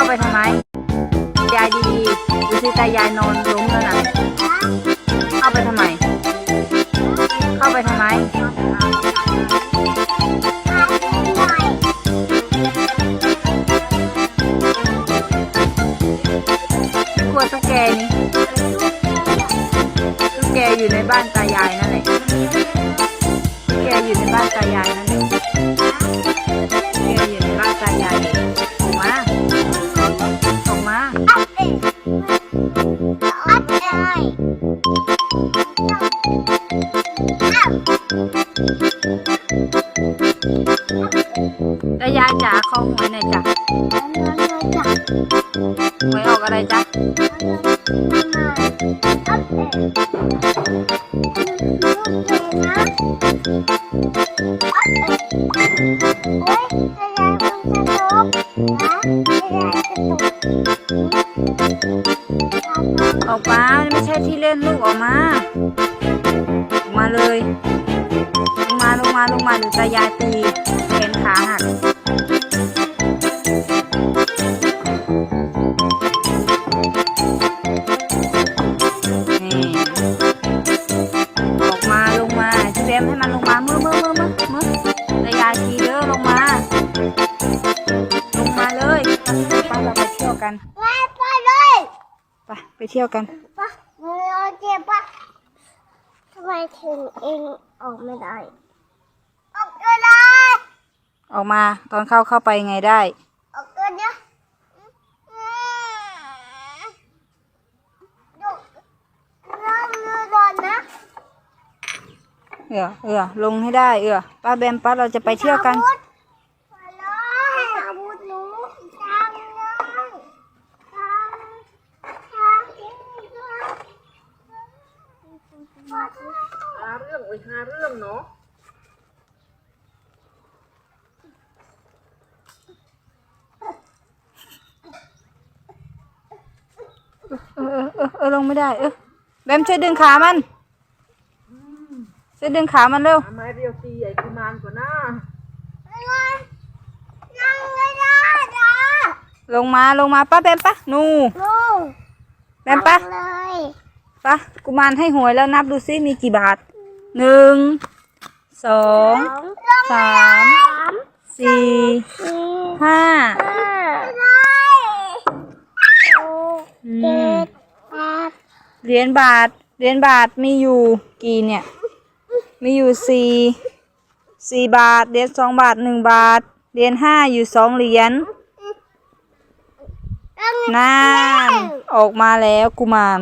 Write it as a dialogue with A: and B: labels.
A: เข้าไปทำไม ยายดีๆดูสิตายายนอนล้มแล้วนะเข้าไปทำไม เข้าไปทำไม กลัวตุ๊กแกนี่ตุ๊กแกอยู่ในบ้านตายายนั่นแหละตุ๊กแกอยู่ในบ้านตายายนั่นแหละ ตายายจ๋าขอหวยหน่อยจ้ะหวยออกอะไรจ๊ะออกมามันไม่ใช่ที่เล่นลูกออกมาออกมาเลย ลงมาลงมาลงมาเดี๋ยวตายายตีแขนขาหักนี่ออกมาลงมาพี่แบมให้มันลงมาเมื่อเมื่อเมื่อเมื่อเมื่อตายายตีเด้อลงมา ลงมาเลยไปเราไปเที่ยวกัน ไปไปเที่ยวกัน
B: ทำไมถึงเองออกไม่ได้ ออกก็ได้
A: ออกมาตอนเข้าเข้าไปไงได้
B: ออกก็ได้ดูน้ำมือก่อนนะ
A: เออเออลงให้ได้ เออป้าแบมป้าเราจะไปเที่ยวกัน
B: อาวุธมาเลยอาวุธหนูทางเลยทางทางที่นี่ด้วย
A: หาเรื่องโอ้ยหาเรื่องเนาะเออเออเออเออลงไม่ได้ เออแบมช่วยดึงขามันช่วยดึงขามันเร็ว
C: ไม้เรียวตีใหญ่กุมารกว่าหน้า
B: นั่งเลยนั่งเลยนะจ้า
A: ลงมาลงมาป้าแบมปะนู
B: ลุง
A: แบมปะ
B: เลย
A: ปะกุมารให้หวยแล้วนับดูซิมีกี่บาทหนึ่งสอง
B: สา
A: มสี่ห้า
B: เห
A: รียญบาทเหรียญบาทมีอยู่กี่เนี่ย มีอยู่สี่สี่บาทเหรียญสองบาทหนึ่งบาทเหรียญห้าอยู่สองเหรียญ
B: ตั้ง
A: นาออกมาแล้วกุมาร